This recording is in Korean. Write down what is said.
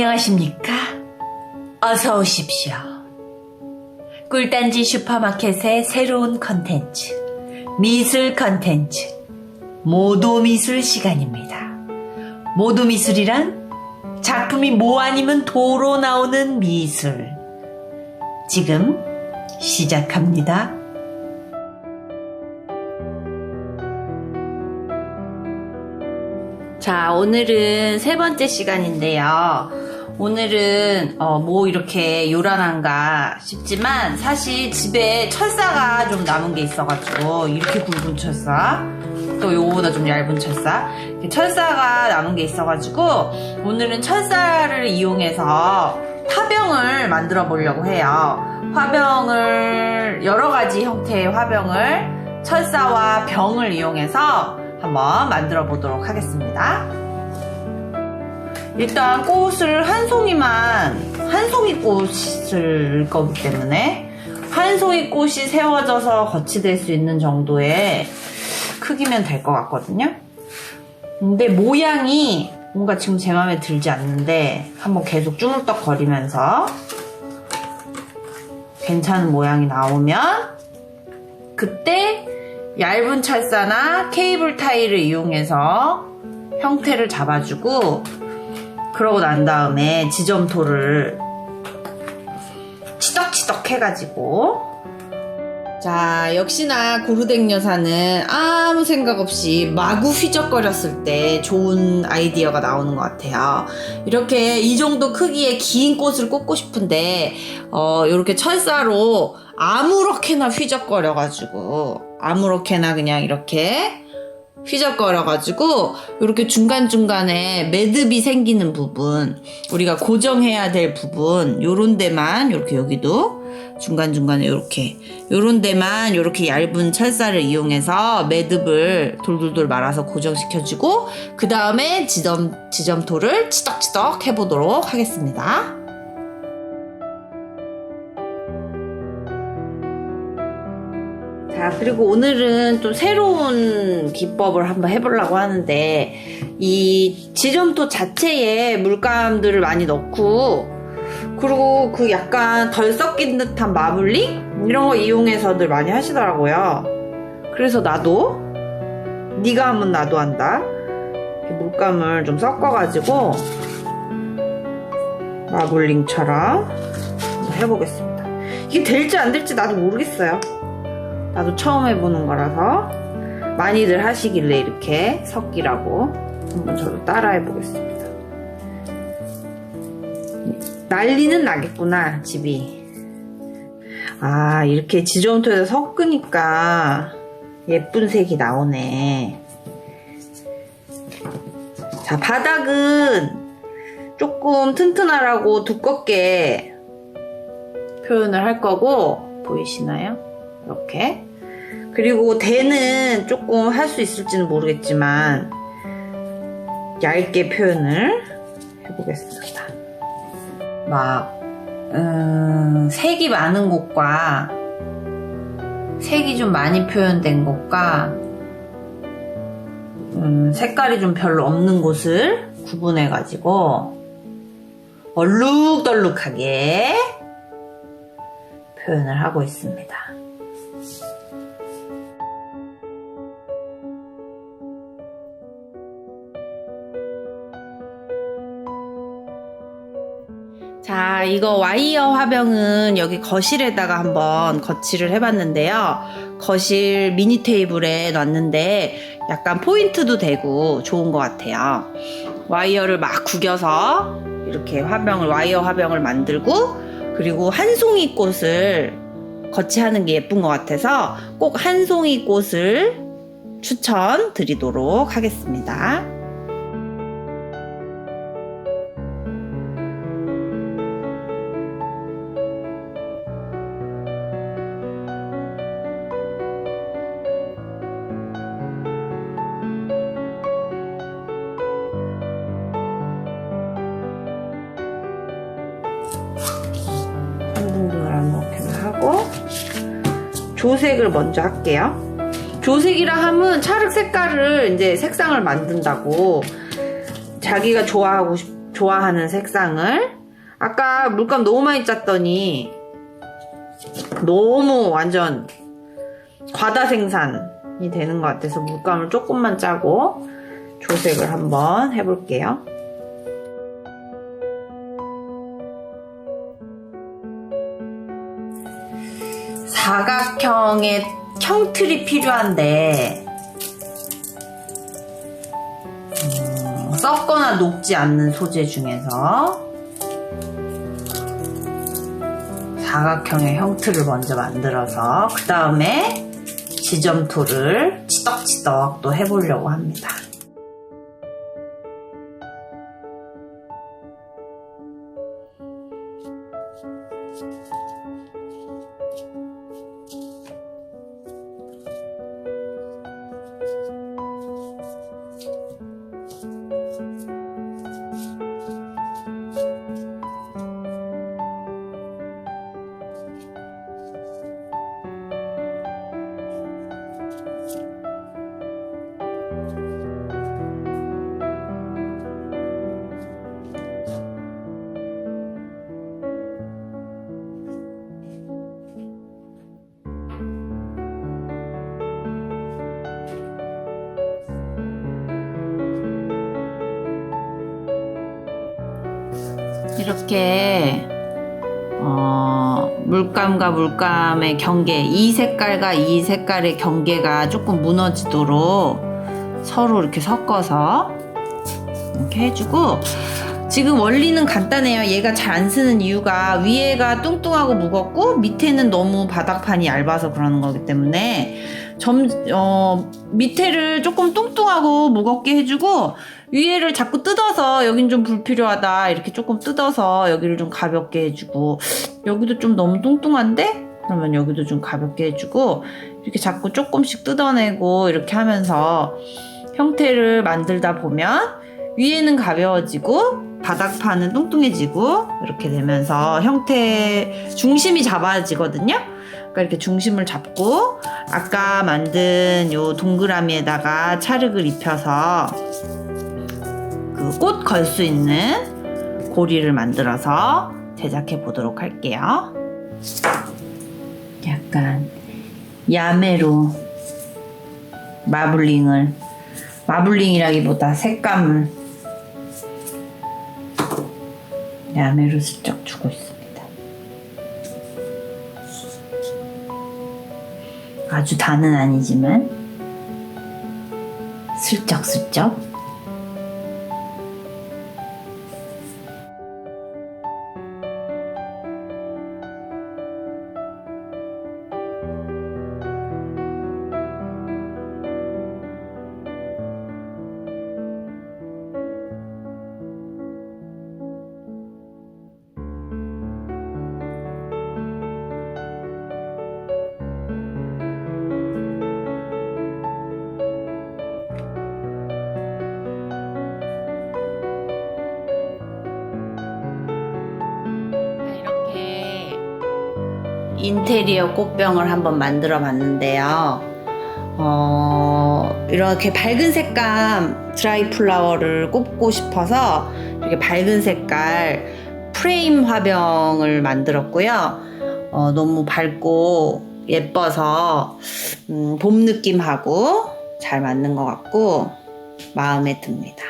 안녕하십니까? 어서 오십시오. 꿀단지 슈퍼마켓의 새로운 컨텐츠, 미술 컨텐츠, 모도 미술 시간입니다. 모도 미술이란 작품이 뭐 아니면 도로 나오는 미술. 지금 시작합니다. 자, 오늘은 세 번째 시간인데요. 오늘은 어, 뭐 이렇게 요란한가 싶지만 사실 집에 철사가 좀 남은 게 있어가지고 이렇게 굵은 철사 또 요거보다 좀 얇은 철사 철사가 남은 게 있어가지고 오늘은 철사를 이용해서 화병을 만들어 보려고 해요. 화병을 여러 가지 형태의 화병을 철사와 병을 이용해서 한번 만들어 보도록 하겠습니다. 일단 꽃을 한 송이만 한 송이 꽃을 거기 때문에 한 송이 꽃이 세워져서 거치될 수 있는 정도의 크기면 될 것 같거든요. 근데 모양이 뭔가 지금 제 마음에 들지 않는데 한번 계속 쭈물떡 거리면서 괜찮은 모양이 나오면 그때 얇은 철사나 케이블 타일을 이용해서 형태를 잡아주고 그러고 난 다음에 지점토를 치덕치덕 해가지고. 자 역시나 고르댕 여사는 아무 생각 없이 마구 휘적거렸을 때 좋은 아이디어가 나오는 것 같아요. 이렇게 이 정도 크기의 긴 꽃을 꽂고 싶은데 어 이렇게 철사로 아무렇게나 휘적거려 가지고 아무렇게나 그냥 이렇게 휘적거려가지고 이렇게 중간중간에 매듭이 생기는 부분 우리가 고정해야 될 부분 요런 데만 이렇게 여기도 중간중간에 이렇게 요런 데만 이렇게 얇은 철사를 이용해서 매듭을 돌돌돌 말아서 고정시켜주고 그 다음에 지점, 지점토를 치덕치덕 해보도록 하겠습니다. 자, 그리고 오늘은 좀 새로운 기법을 한번 해보려고 하는데, 이 지점토 자체에 물감들을 많이 넣고, 그리고 그 약간 덜 섞인 듯한 마블링? 이런 거 이용해서들 많이 하시더라고요. 그래서 나도, 네가 하면 나도 한다. 물감을 좀 섞어가지고, 마블링처럼 해보겠습니다. 이게 될지 안 될지 나도 모르겠어요. 나도 처음 해보는 거라서 많이들 하시길래 이렇게 섞이라고 한번 저도 따라 해보겠습니다. 난리는 나겠구나 집이. 아 이렇게 지점토에서 섞으니까 예쁜 색이 나오네. 자 바닥은 조금 튼튼하라고 두껍게 표현을 할 거고 보이시나요? 이렇게 그리고 대는 조금 할 수 있을지는 모르겠지만 얇게 표현을 해보겠습니다. 막 음, 색이 많은 곳과 색이 좀 많이 표현된 곳과 음, 색깔이 좀 별로 없는 곳을 구분해 가지고 얼룩덜룩하게 표현을 하고 있습니다. 자, 이거 와이어 화병은 여기 거실에다가 한번 거치를 해봤는데요. 거실 미니 테이블에 놨는데 약간 포인트도 되고 좋은 것 같아요. 와이어를 막 구겨서 이렇게 화병을, 와이어 화병을 만들고 그리고 한 송이 꽃을 거치하는 게 예쁜 것 같아서 꼭 한 송이 꽃을 추천드리도록 하겠습니다. 조색을 먼저 할게요. 조색이라 함은 찰흙 색깔을 이제 색상을 만든다고 자기가 좋아하고 싶, 좋아하는 색상을 아까 물감 너무 많이 짰더니 너무 완전 과다 생산이 되는 것 같아서 물감을 조금만 짜고 조색을 한번 해볼게요. 사각형의 형틀이 필요한데 음, 썩거나 녹지 않는 소재 중에서 사각형의 형틀을 먼저 만들어서 그 다음에 지점토를 치덕치덕 또 해보려고 합니다. 이렇게 어, 물감과 물감의 경계, 이 색깔과 이 색깔의 경계가 조금 무너지도록 서로 이렇게 섞어서 이렇게 해주고 지금 원리는 간단해요. 얘가 잘 안 쓰는 이유가 위에가 뚱뚱하고 무겁고 밑에는 너무 바닥판이 얇아서 그러는 거기 때문에 점, 어, 밑에를 조금 뚱뚱하고 무겁게 해주고 위에를 자꾸 뜯어서 여긴 좀 불필요하다 이렇게 조금 뜯어서 여기를 좀 가볍게 해주고 여기도 좀 너무 뚱뚱한데 그러면 여기도 좀 가볍게 해주고 이렇게 자꾸 조금씩 뜯어내고 이렇게 하면서 형태를 만들다 보면 위에는 가벼워지고 바닥판은 뚱뚱해지고 이렇게 되면서 형태 중심이 잡아지거든요. 그러니까 이렇게 중심을 잡고 아까 만든 요 동그라미에다가 찰흙을 입혀서 그 꽃 걸 수 있는 고리를 만들어서 제작해 보도록 할게요. 약간 야매로 마블링을 마블링이라기보다 색감을 야매로 슬쩍 주고 있습니다. 아주 다는 아니지만 슬쩍슬쩍 인테리어 꽃병을 한번 만들어 봤는데요. 어, 이렇게 밝은 색감 드라이 플라워를 꼽고 싶어서 이렇게 밝은 색깔 프레임 화병을 만들었고요. 어, 너무 밝고 예뻐서 음, 봄 느낌하고 잘 맞는 것 같고 마음에 듭니다.